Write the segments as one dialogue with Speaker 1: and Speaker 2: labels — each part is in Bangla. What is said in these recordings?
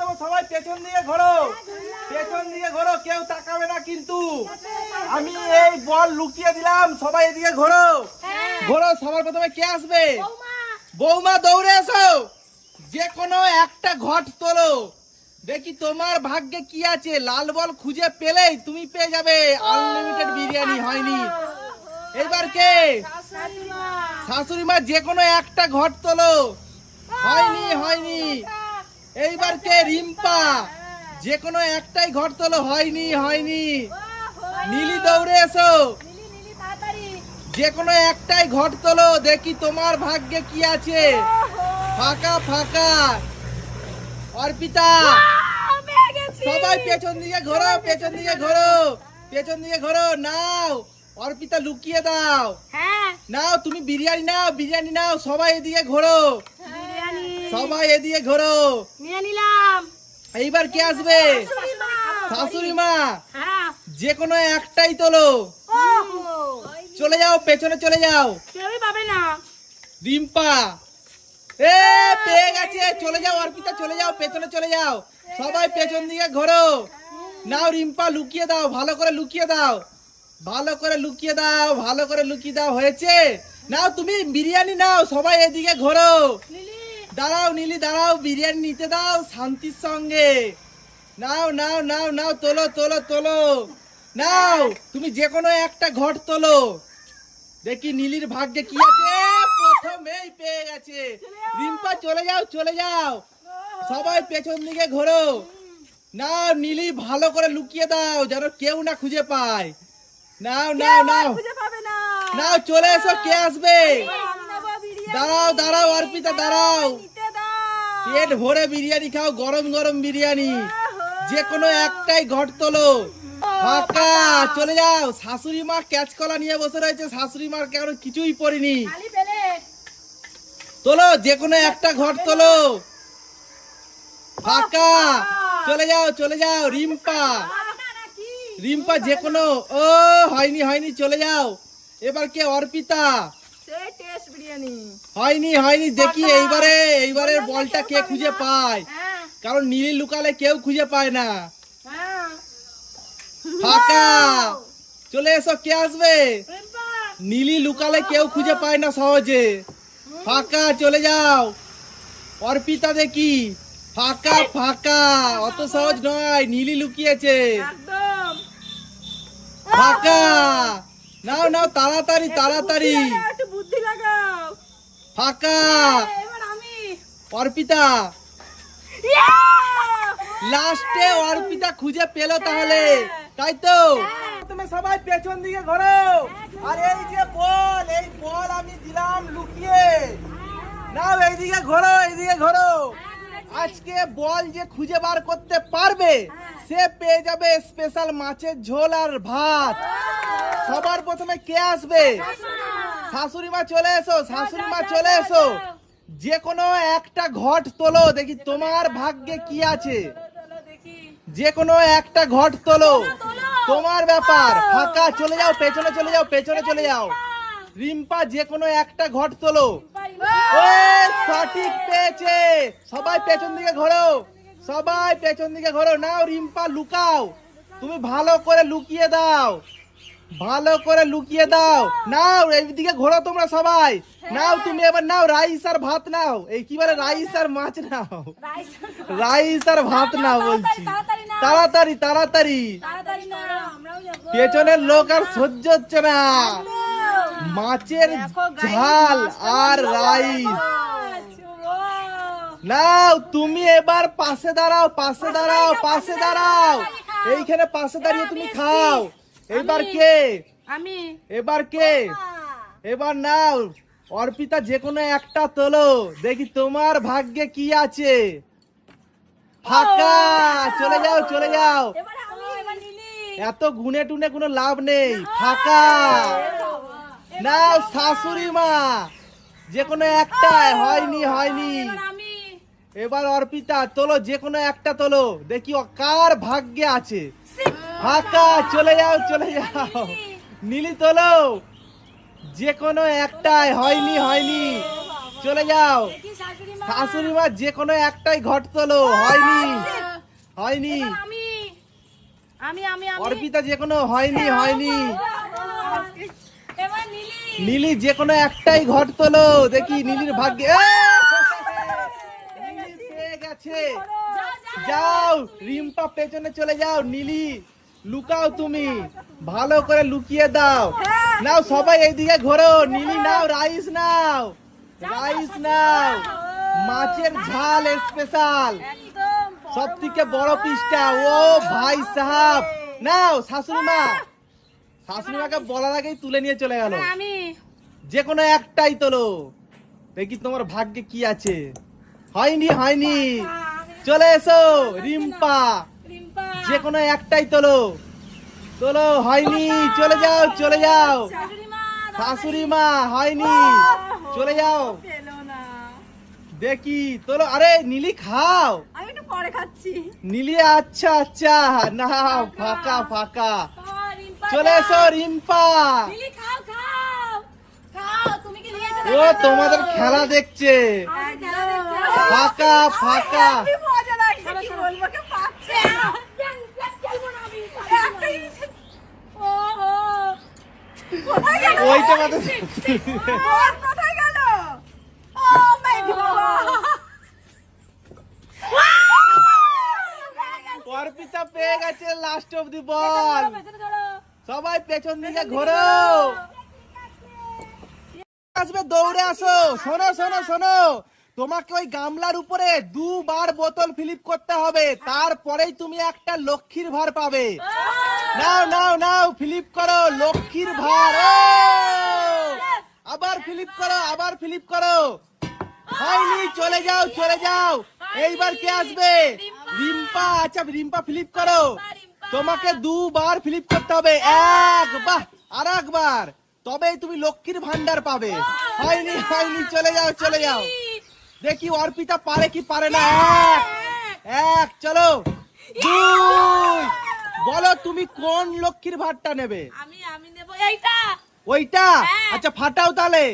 Speaker 1: দেবো সবাই পেছন দিকে ঘোরো। পেছন দিকে ঘোরো কেউ তাকাবে না কিন্তু। আমি এই বল লুকিয়ে দিলাম সবাই এদিকে ঘোরো। ঘোরো সবার প্রথমে কে আসবে? বৌমা। দৌড়ে এসো। যে কোনো একটা ঘট তোলো। দেখি তোমার ভাগ্যে কি আছে। লাল বল খুঁজে পেলেই তুমি পেয়ে যাবে। আনলিমিটেড বিরিয়ানি হয়নি। এবার কে? শাশুড়ি মা যে কোনো একটা ঘট তোলো। হয়নি হয়নি। এইবার কে রিম্পা? যে কোনো একটাই ঘর তোলো। হয়নি হয়নি। নীলি দৌড়ে এসো। যে কোনো একটাই ঘর তোলো। দেখি তোমার ভাগ্যে কি আছে। ফাঁকা ফাঁকা। অর্পিতা। সবাই পেছন দিকে ঘোরো পেছন দিকে ঘোরো। পেছন দিকে ঘোরো। নাও অর্পিতা লুকিয়ে দাও।
Speaker 2: হ্যাঁ।
Speaker 1: নাও তুমি বিরিয়ানি নাও বিরিয়ানি নাও। সবাই এদিকে ঘোরো। সবাই এদিকে ঘোরো।
Speaker 2: নিয়ে নিলাম।
Speaker 1: এইবার কে আসবে? শাশুড়ি মা। যে কোনো একটাই তোলো। চলে যাও পেছনে চলে যাও।
Speaker 2: কেউই পাবে না।
Speaker 1: রিম্পা। এ পেয়ে গেছে। চলে যাও অর্পিতা চলে যাও পেছনে চলে যাও। সবাই পেছন দিকে ঘোরো। নাও রিম্পা লুকিয়ে দাও ভালো করে লুকিয়ে দাও। ভালো করে লুকিয়ে দাও ভালো করে লুকিয়ে দাও হয়েছে? নাও তুমি বিরিয়ানি নাও সবাই এদিকে ঘোরো। দাঁড়াও নীলি দাঁড়াও বিরিয়ানি নিতে দাও শান্তির সঙ্গে। নাও নাও নাও নাও তোলো তোলো তোলো। নাও তুমি যে কোনো একটা ঘট তোলো। দেখি নীলির ভাগ্যে কি আছে। প্রথমেই পেয়ে গেছে। রিম্পা চলে যাও চলে যাও। সবাই পেছন দিকে ঘোরো। নাও নীলি ভালো করে লুকিয়ে দাও যেন কেউ না খুঁজে পায়। নাও নাও নাও। নাও চলে এসো কে আসবে? দাঁড়াও দাঁড়াও, অর্পিতা, দাঁড়াও। পেট ভরে বিরিয়ানি খাও, গরম গরম বিরিয়ানি। যে কোনো একটাই ঘট তোলো। ফাঁকা, চলে যাও। শাশুড়ি মা ক্যাচ কলা নিয়ে বসে রয়েছে, শাশুড়ি মার কেন কিছুই পড়িনি? তোলো যে কোনো একটা ঘট তোলো। ফাঁকা, চলে যাও চলে যাও, রিম্পা। রিম্পা যে কোনো ও, হয়নি হয়নি, চলে যাও। এবার কে? অর্পিতা। হয়নি। হয়নি দেখি এইবারে এইবারের বলটা কে খুঁজে পায়।
Speaker 2: হ্যাঁ।
Speaker 1: কারণ নীলি লুকালে কেউ খুঁজে পায় না।
Speaker 2: হ্যাঁ।
Speaker 1: ফাঁকা। চলে এসো কে আসবে? নীলি লুকালে কেউ খুঁজে পায় না সহজে। ফাঁকা চলে যাও। অর্পিতা দেখি। ফাঁকা ফাঁকা। অত সহজ নয় নীলি লুকিয়েছে। ফাঁকা। নাও নাও তাড়াতাড়ি তাড়াতাড়ি
Speaker 2: লাগাও, একটু বুদ্ধি লাগাও
Speaker 1: ফাঁকা। অর্পিতা। লাস্টে অর্পিতা খুঁজে পেল তাহলে। তাই তো? তুমি সবাই পেছন দিকে ঘোরো। আর এই যে বল এই বল আমি দিলাম লুকিয়ে। নাও এইদিকে ঘোরো এইদিকে ঘোরো। আজকে বল যে খুঁজে বার করতে পারবে সে পেয়ে যাবে স্পেশাল মাছের ঝোল আর ভাত। সবার প্রথমে কে আসবে? শাশুড়ি মা চলে এসো শাশুড়ি মা চলে এসো। যে কোনো একটা ঘট তোলো দেখি তোমার ভাগ্যে কি আছে। যে কোনো একটা ঘট তোলো। তোমার ব্যাপার ফাঁকা চলে যাও পেছনে চলে যাও পেছনে চলে যাও। রিম্পা। যে কোনো একটা ঘট তোলো। সঠিক পেয়েছে। সবাই পেছন দিকে ঘোরো। সবাই পেছন দিকে ঘোরো। নাও রিম্পা লুকাও। তুমি ভালো করে লুকিয়ে দাও। ভালো করে লুকিয়ে দাও। নাও এইদিকে ঘোরো তোমরা সবাই। নাও তুমি এবার নাও রাইস আর ভাত নাও। এই কি বলে রাইস আর মাছ নাও।
Speaker 2: রাইস
Speaker 1: আর ভাত। না বলছি।
Speaker 2: তাড়াতাড়ি
Speaker 1: তাড়াতাড়ি তাড়াতাড়ি।
Speaker 2: তাড়াতাড়ি না আমরাও যাব।
Speaker 1: পেছনের লোক আর সহ্য হচ্ছে না। মাছের ঝাল আর রাইস। নাও তুমি এবার পাশে দাঁড়াও পাশে দাঁড়াও পাশে দাঁড়াও। এইখানে পাশে দাঁড়িয়ে তুমি খাও। এবার কে?
Speaker 2: আমি
Speaker 1: এবার কে? এবার নাও। অর্পিতা যে কোনো একটা তোলো। দেখি তোমার ভাগ্যে কি আছে। ফাঁকা! চলে যাও চলে যাও। এত গুনে টুনে কোনো লাভ নেই। ফাঁকা! নাও শাশুড়ি মা। যে কোনো একটাই হয়নি হয়নি।
Speaker 2: এবার
Speaker 1: অর্পিতা তোলো যে কোনো একটা তোলো। দেখি কার ভাগ্যে আছে। ফাঁকা চলে যাও চলে যাও। নীলি তোলো। যে কোনো একটাই হয়নি হয়নি। চলে যাও।
Speaker 2: শাশুড়ি মা
Speaker 1: যে কোনো একটাই ঘট তোলো। হয়নি হয়নি।
Speaker 2: আমি আমি
Speaker 1: অর্পিতা যে কোনো হয়নি হয়নি।
Speaker 2: এবার নীলি।
Speaker 1: নীলি যে কোনো একটাই ঘট তোলো। দেখি নীলির ভাগ্যে। পেয়ে গেছে। যাও রিম্পা পেছনে চলে যাও নীলি। লুকাও তুমি। ভালো করে লুকিয়ে দাও। নাও সবাই এইদিকে ঘোরো। নীলি নাও রাইস নাও। রাইস নাও। মাছের ঝাল স্পেশাল। সব থেকে বড় পিসটা। ও ভাই সাহাব। নাও শাশুড়ি মা। শাশুড়ি মাকে বলার আগেই তুলে নিয়ে চলে গেল। যে কোনো একটাই তোলো। দেখি তোমার ভাগ্যে কি আছে। হয়নি হয়নি। চলে এসো রিম্পা। যে কোনো একটাই তোলো। তোলো হয়নি চলে যাও চলে যাও।
Speaker 2: শাশুড়ি মা
Speaker 1: হয়নি চলে যাও। দেখি তোলো আরে নীলি খাও।
Speaker 2: আমি একটু পরে খাচ্ছি।
Speaker 1: নীলি আচ্ছা আচ্ছা না ফাঁকা। ফাঁকা চলে এসো রিম্পা। ও তোমাদের খেলা দেখছে। ফাঁকা ফাঁকা
Speaker 2: মজা লাগছে কি বলব কে পাচ্ছে ও ও কোথায় গেল
Speaker 1: ওইটা মাত্র
Speaker 2: কোথায় গেল? ও মাই গড।
Speaker 1: অর্পিতা পেয়ে গেছে লাস্ট অফ দি বল সবাই পেছন দিকে ঘোরো। আসবে দৌড়ে আসো। শোনো শোনো শোনো। তোমাকে ওই গামলার উপরে দুবার বোতল ফিলিপ করতে হবে। তারপরেই তুমি একটা লক্ষ্মীর ভার পাবে। নাও নাও নাও, ফিলিপ করো, লক্ষ্মীর ভার! আবার ফিলিপ করো, আবার ফিলিপ করো। হয়নি, চলে যাও চলে যাও। এইবার কে আসবে? রিম্পা আচ্ছা রিম্পা, ফিলিপ করো। তোমাকে দুবার ফিলিপ করতে হবে। এক, বাহ আর একবার তবেই তুমি লক্ষ্মীর ভান্ডার পাবে। হয়নি হয়নি, চলে যাও চলে যাও। দেখি অর্পিতা পারে কি পারে না? এক এক, চলো। দুই বলো তুমি কোন লক্ষ্মীর ভাতটা নেবে?
Speaker 2: আমি আমি নেব এইটা।
Speaker 1: ওইটা?
Speaker 2: হ্যাঁ।
Speaker 1: আচ্ছা ফাটাও তাহলে।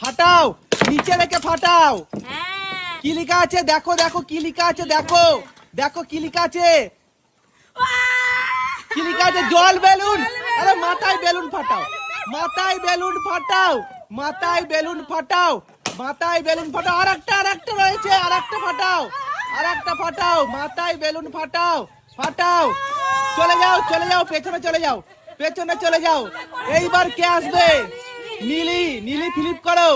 Speaker 1: ফাটাও। নিচে রেখে ফাটাও।
Speaker 2: হ্যাঁ।
Speaker 1: কি লেখা আছে? দেখো দেখো কি লেখা আছে? দেখো। দেখো কি লেখা আছে? কি লেখা আছে? জল বেলুন। আরে মাথায় বেলুন ফাটাও। মাথায় বেলুন ফাটাও। মাথায় বেলুন ফাটাও। মাথায় বেলুন ফাটাও। আর একটা আর একটা রয়েছে। আর একটা ফাটাও। আর একটা ফাটাও। মাথায় বেলুন ফাটাও। ফাটাও। চলে যাও চলে যাও পেছনে চলে যাও পেছনে চলে যাও। এইবার কে আসবে? নীলি নীলি ফিলিপ করো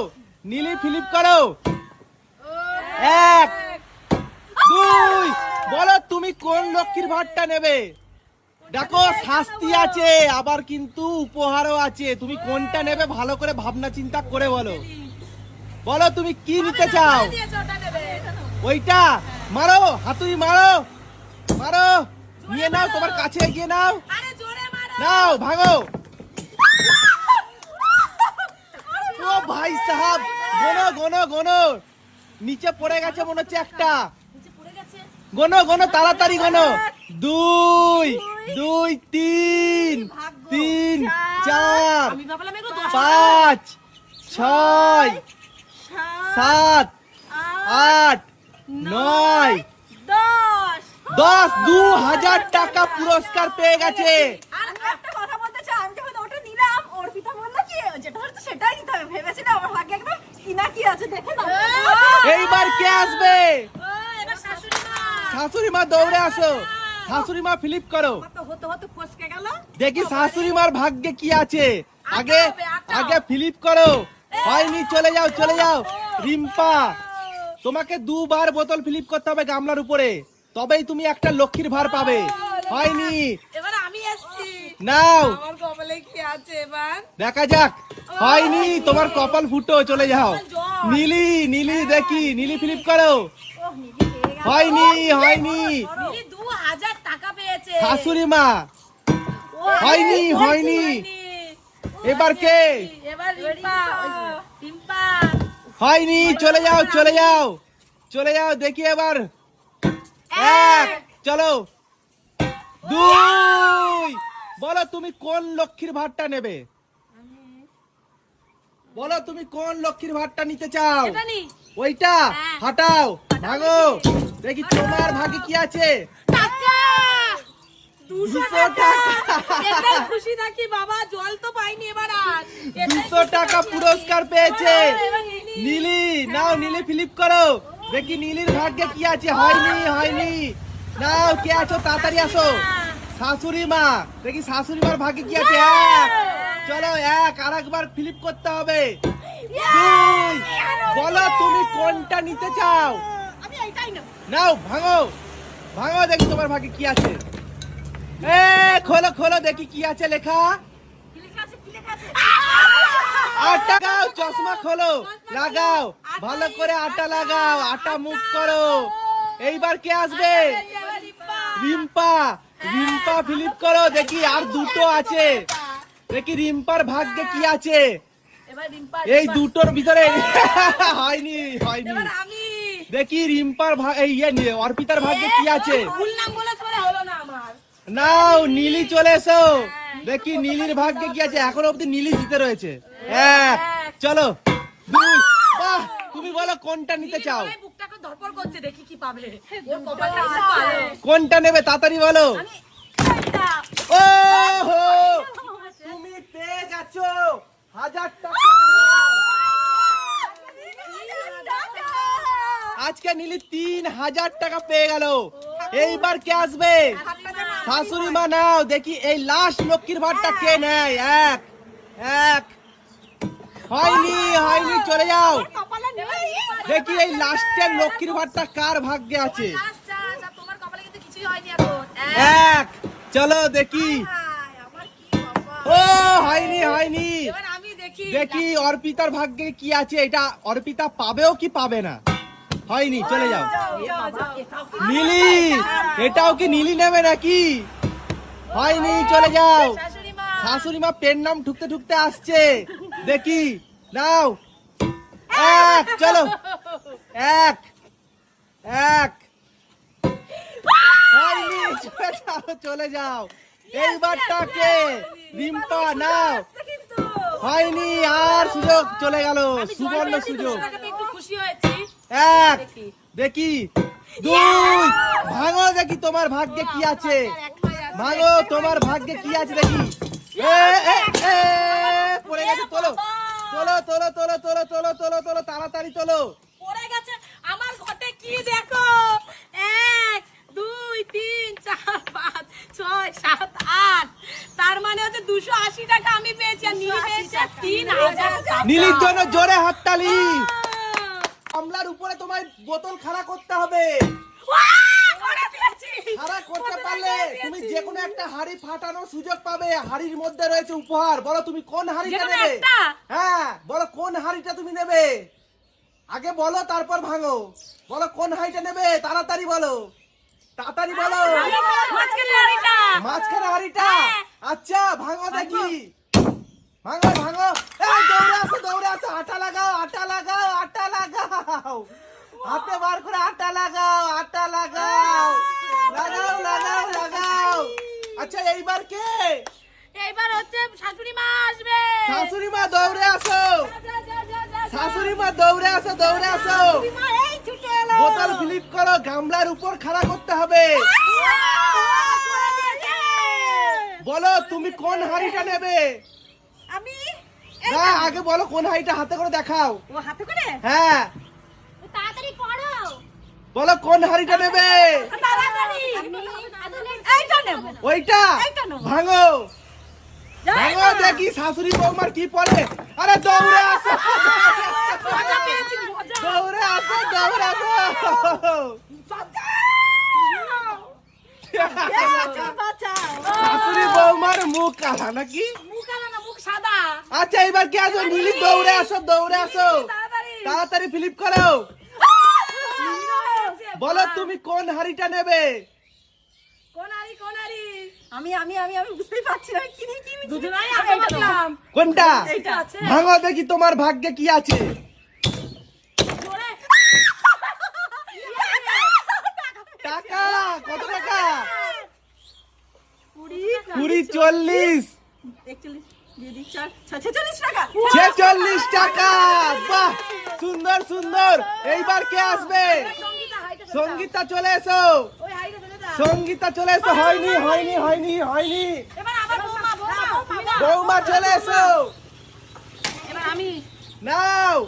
Speaker 1: নীলি ফিলিপ করো। এক দুই বলো তুমি কোন লক্ষ্মীর ভাতটা নেবে? দেখো শাস্তি আছে আবার কিন্তু উপহারও আছে। তুমি কোনটা নেবে ভালো করে ভাবনা চিন্তা করে বলো। বলো তুমি কি নিতে চাও? ওইটা মারো হাতুড়ি মারো মারো। নিয়ে নাও তোমার কাছে এগিয়ে নাও। নাও ভাগো ও ভাই সাহাব গোনো গোনো গোনো। নিচে পড়ে গেছে মনে হচ্ছে একটা। গোনো গোনো তাড়াতাড়ি গোনো। দুই দুই তিন তিন চার। পাঁচ ছয় সাত আট নয়
Speaker 2: দশ
Speaker 1: দু হাজার টাকা পুরস্কার পেয়ে গেছে।
Speaker 2: আর একটা কথা বলতে চাই আমি যখন ওটা নিলাম অর্পিতা বলল কি যেটা হচ্ছে সেটাই নিতে হবে। ভেবেছিলাম আমার ভাগ্যে একদম কিনা কি আছে দেখে নাও।
Speaker 1: এইবার কে আসবে?
Speaker 2: ও শাশুড়ি মা।
Speaker 1: দৌড়ে আসো। শাশুড়ি মা ফিলিপ করো।
Speaker 2: তো হতে হতে ফসকে গেল।
Speaker 1: দেখি শাশুড়ি মার ভাগ্যে কি আছে। আগে আগে ফিলিপ করো। হয়নি চলে যাও চলে যাও। রিম্পা তোমাকে দুবার বোতল ফিলিপ করতে হবে গামলার উপরে। তবেই তুমি একটা লক্ষ্মীর ভার পাবে। হয়নি।
Speaker 2: এবার আমি এসছি।
Speaker 1: নাও।
Speaker 2: আমার কপালে কি আছে এবার?
Speaker 1: দেখা যাক। হয়নি তোমার কপাল ফুটো চলে যাও। নীলি নীলি দেখি নীলি। ফিলিপ করো। হয়নি হয়নি। শাশুড়ি মা। হয়নি, হয়নি। এবার কে? হয়নি চলে যাও চলে যাও। চলে যাও দেখি এবার। এক। চলো। দুই। বলো তুমি কোন লক্ষ্মীর ভাতটা নেবে? বলো তুমি কোন লক্ষ্মীর ভাতটা নিতে চাও? ওইটা? হাটাও। ভাগো। দেখি তোমার ভাগে কি আছে? দুশো টাকা। পুরস্কার পেয়েছে।
Speaker 2: নীলি
Speaker 1: নাও নীলি ফিলিপ করো। দেখি নীলির ভাগ্যে কি আছে? হয়নি হয়নি। নাও কে আছো? তাড়াতাড়ি আসো। শাশুড়ি মা দেখি শাশুড়ি মার ভাগ্যে কি আছে? এক। চলো এক আর একবার ফিলিপ করতে হবে। দুই। বলো তুমি কোনটা নিতে চাও?
Speaker 2: আমি এইটাই নেব।
Speaker 1: নাও ভাঙো। ভাঙো দেখি তোমার ভাগ্যে কি আছে। এ খোলো খোলো দেখি কি আছে লেখা।
Speaker 2: কি লেখা আছে? কি লেখা আছে?
Speaker 1: আটা লাগাও চশমা খোলো লাগাও ভালো করে আটা লাগাও আটা মুখ করো। এইবার কে আসবে?
Speaker 2: রিম্পা।
Speaker 1: রিম্পা ফিলিপ করো দেখি আর দুটো আছে। দেখি রিম্পার ভাগ্যে কি আছে। এই দুটোর ভিতরে হয়নি হয়নি। দেখি রিম্পার এই ইয়ে নিয়ে অর্পিতার ভাগ্যে কি আছে। নাও নীলি চলে এসো। দেখি নীলির ভাগ্যে কি আছে। এখনও অব্দি নীলি জিতে রয়েছে। এক। চলো। দুই বাহ তুমি বলো কোনটা নিতে চাও? কোনটা নেবে তাড়াতাড়ি বলো। ও হো! তুমি পেয়ে গেছ হাজার টাকা। আজকে নীলি তিন হাজার টাকা পেয়ে গেল। এইবার কে আসবে? শাশুড়ি মা। নাও দেখি এই লাস্ট লক্ষ্মীর ভাতটা কে নেয়? এক এক। হয়নি হয়নি চলে যাও। দেখি এই লাস্টের লক্ষ্মীর ভাতটা কার ভাগ্যে আছে। এক চলো দেখি। ও হয়নি হয়নি।
Speaker 2: দেখি
Speaker 1: অর্পিতার ভাগ্যে কি আছে এটা অর্পিতা পাবেও কি পাবে না। হয়নি চলে যাও। নীলি এটাও কি নীলি নেবে নাকি? হয়নি চলে যাও।
Speaker 2: শাশুড়ি মা
Speaker 1: শাশুড়ি মা পেন নাম ঠুকতে ঠুকতে আসছে। দেখি নাও। এক চলো। এক এক। চলে যাও। এইবারটাকে রিম্পা নাও। হয়নি আর সুযোগ চলে গেল সুবর্ণ সুযোগ। এক।
Speaker 2: দেখি।
Speaker 1: দুই ভাঙো দেখি তোমার ভাগ্যে কি আছে। ভাঙো তোমার ভাগ্যে কি আছে দেখি। এ, এ, এ, পড়ে গেছে তোলো। তোলো তোলো তোলো তোলো তোলো তোলো তোলো তাড়াতাড়ি তোলো।
Speaker 2: পড়ে গেছে। আমার ঘটে কি দেখো? এক দুই তিন চার পাঁচ ছয় সাত আট। তার মানে হচ্ছে দুশো আশি টাকা আমি পেয়েছি আর নীলি পেয়েছে তিন হাজার
Speaker 1: নীলির জন্য জোরে হাততালি! কমলার উপরে তোমায় বোতল খাড়া করতে হবে
Speaker 2: ওয়াও, করে দিয়েছি।
Speaker 1: খাড়া করতে
Speaker 2: কত
Speaker 1: পারলে
Speaker 2: টাকা
Speaker 1: তুমি
Speaker 2: দিয়েছি।
Speaker 1: যে কোনো একটা হাড়ি ফাটানোর সুযোগ পাবে হাড়ির মধ্যে রয়েছে উপহার। বলো তুমি কোন হাড়িটা
Speaker 2: যেকোনো
Speaker 1: নেবে?
Speaker 2: একটা?
Speaker 1: হ্যাঁ বলো কোন হাড়িটা তুমি নেবে? আগে বলো তারপর ভাঙো। বলো কোন হাড়িটা নেবে? তাড়াতাড়ি বলো। তাড়াতাড়ি বলো।
Speaker 2: মাঝখানে।
Speaker 1: মাঝখানে হাড়িটা।
Speaker 2: হ্যাঁ।
Speaker 1: আচ্ছা ভাঙো দেখি। ভাঙো ভাঙো। এই দৌড়ে আসো দৌড়ে আসো। আটা লাগাও আটা লাগাও আটা লাগাও। হাতে বার করে আটা লাগাও আটা লাগাও। লাগাও লাগাও লাগাও। এইবার
Speaker 2: হচ্ছে শাশুড়ি মা আসবে।
Speaker 1: শাশুড়ি মা দৌড়ে আসো।
Speaker 2: যা, যা, যা, যা, যা।
Speaker 1: শাশুড়ি মা দৌড়ে আসো দৌড়ে আসো।
Speaker 2: শাশুড়ি মা এই ছুটে এলো।
Speaker 1: বোতল ফ্লিপ করো গামলার উপর খাড়া করতে হবে। বলো তুমি কোন হাড়িটা নেবে?
Speaker 2: আমি
Speaker 1: না আগে বলো কোন হাড়িটা হাতে করে দেখাও।
Speaker 2: ও হাতে করে?
Speaker 1: হ্যাঁ।
Speaker 2: তাড়াতাড়ি করো।
Speaker 1: বলো কোন হাড়িটা নেবে?
Speaker 2: তাড়াতাড়ি। এইটা নেব।
Speaker 1: ওইটা?
Speaker 2: এইটা
Speaker 1: ভাঙো। দেখি শাশুড়ি বৌমার কি পড়ে আরে দৌড়ে আসো। দৌড়ে আসো দৌড়ে আসো। শাশুড়ি বৌমার মুখ কালা আচ্ছা এবার কে আসো? নীলি, দৌড়ে আসো দৌড়ে আসো।
Speaker 2: তাড়াতাড়ি
Speaker 1: ফ্লিপ করো। বলো তুমি কোন হাড়িটা নেবে?
Speaker 2: কোনারি আমি আমি আমি আমি বুঝতেই পারছি না কি কি দুজনাই আগে বললাম।
Speaker 1: কোনটা?
Speaker 2: এইটা আছে।
Speaker 1: ভাঙো দেখি তোমার ভাগ্যে কি আছে। টাকা? কত টাকা?
Speaker 2: কুড়ি
Speaker 1: চল্লিশ।
Speaker 3: ছেচল্লিশ টাকা।
Speaker 1: বাহ! সুন্দর সুন্দর। এইবার কে আসবে?
Speaker 2: সঙ্গীতা চলে
Speaker 1: সঙ্গীতা চলে এসো। সঙ্গীতা চলে এসো হয়নি হয়নি হয়নি হয়নি।
Speaker 2: এবার আবার বৌমা বৌমা
Speaker 1: বৌমা। চলে এসো।
Speaker 2: এবার আমি।
Speaker 1: নাও।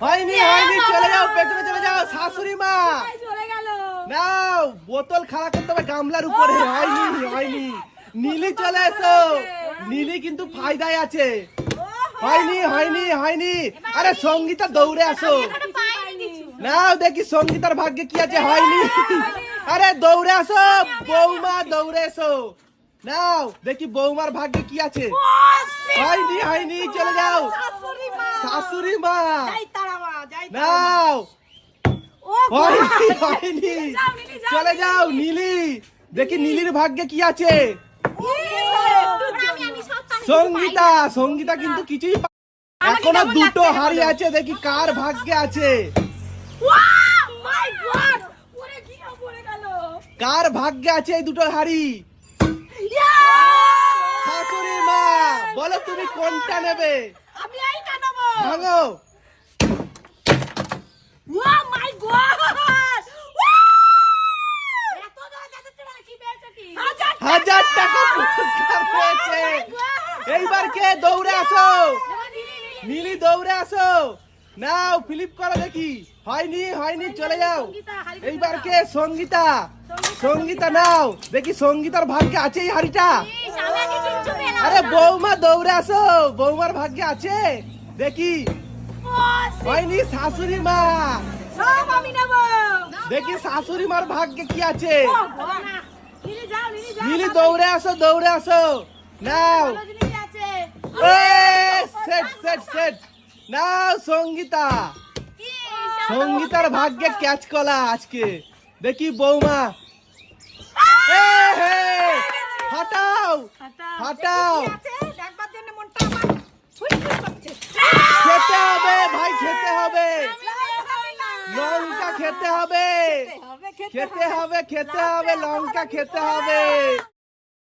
Speaker 1: হয়নি হয়নি চলে যাও পেছনে চলে যাও শাশুড়ি মা।
Speaker 2: চলে গেল?
Speaker 1: নাও বোতল খাড়া করতে হবে গামলার উপরে। হয়নি হয়নি। নীলি চলে এসো। নীলি কিন্তু ফায়দায় আছে। হয়নি হয়নি হয়নি আরে সঙ্গীতা দৌড়ে আসো। নাও দেখি সঙ্গীতার ভাগ্যে কি আছে হয়নি। আরে দৌড়ে আসো বৌমা দৌড়ে এসো। নাও দেখি বৌমার ভাগ্যে কি আছে। হয়নি হয়নি চলে যাও।
Speaker 2: শাশুড়ি মা।
Speaker 1: নাও। হয়নি হয়নি। চলে যাও নীলি। দেখি নীলির ভাগ্যে কি আছে। সঙ্গীতা সঙ্গীতা কিন্তু কিছুই
Speaker 2: এখনও
Speaker 1: দুটো হাড়ি আছে দেখি কার ভাগ্যে আছে। কার ভাগ্যে আছে এই দুটো হাড়ি শাশুড়ি মা বলো তুমি কোনটা নেবে
Speaker 2: আমি এইটা নেব
Speaker 1: ভাঙো
Speaker 2: মাই গড মানে
Speaker 1: হাজার টাকা পুরস্কার পেয়েছে এইবার কে দৌড়ে আসো নীলি দৌড়ে আসো নাও ফিলিপ করো দেখি হয়নি হয়নি চলে যাও। এইবার কে? সঙ্গীতা। সঙ্গীতা নাও। দেখি সঙ্গীতার ভাগ্যে আছে এই হাড়িটা। আরে বৌমা দৌড়ে আসো। বৌমার ভাগ্যে আছে। দেখি। হয়নি শাশুড়ি মা। দেখি শাশুড়ি মার ভাগ্যে কি আছে।
Speaker 2: নিলে
Speaker 1: দৌড়ে আসো দৌড়ে আসো। নাও। সেট সেট সেট নাও সঙ্গীতা। সঙ্গীতার ভাগ্যে ক্যাচ কলা আজকে। দেখি বৌমা। হাটাও হাটাও। খেতে হবে ভাই খেতে হবে। লঙ্কা খেতে হবে। খেতে হবে খেতে হবে। লঙ্কা খেতে হবে।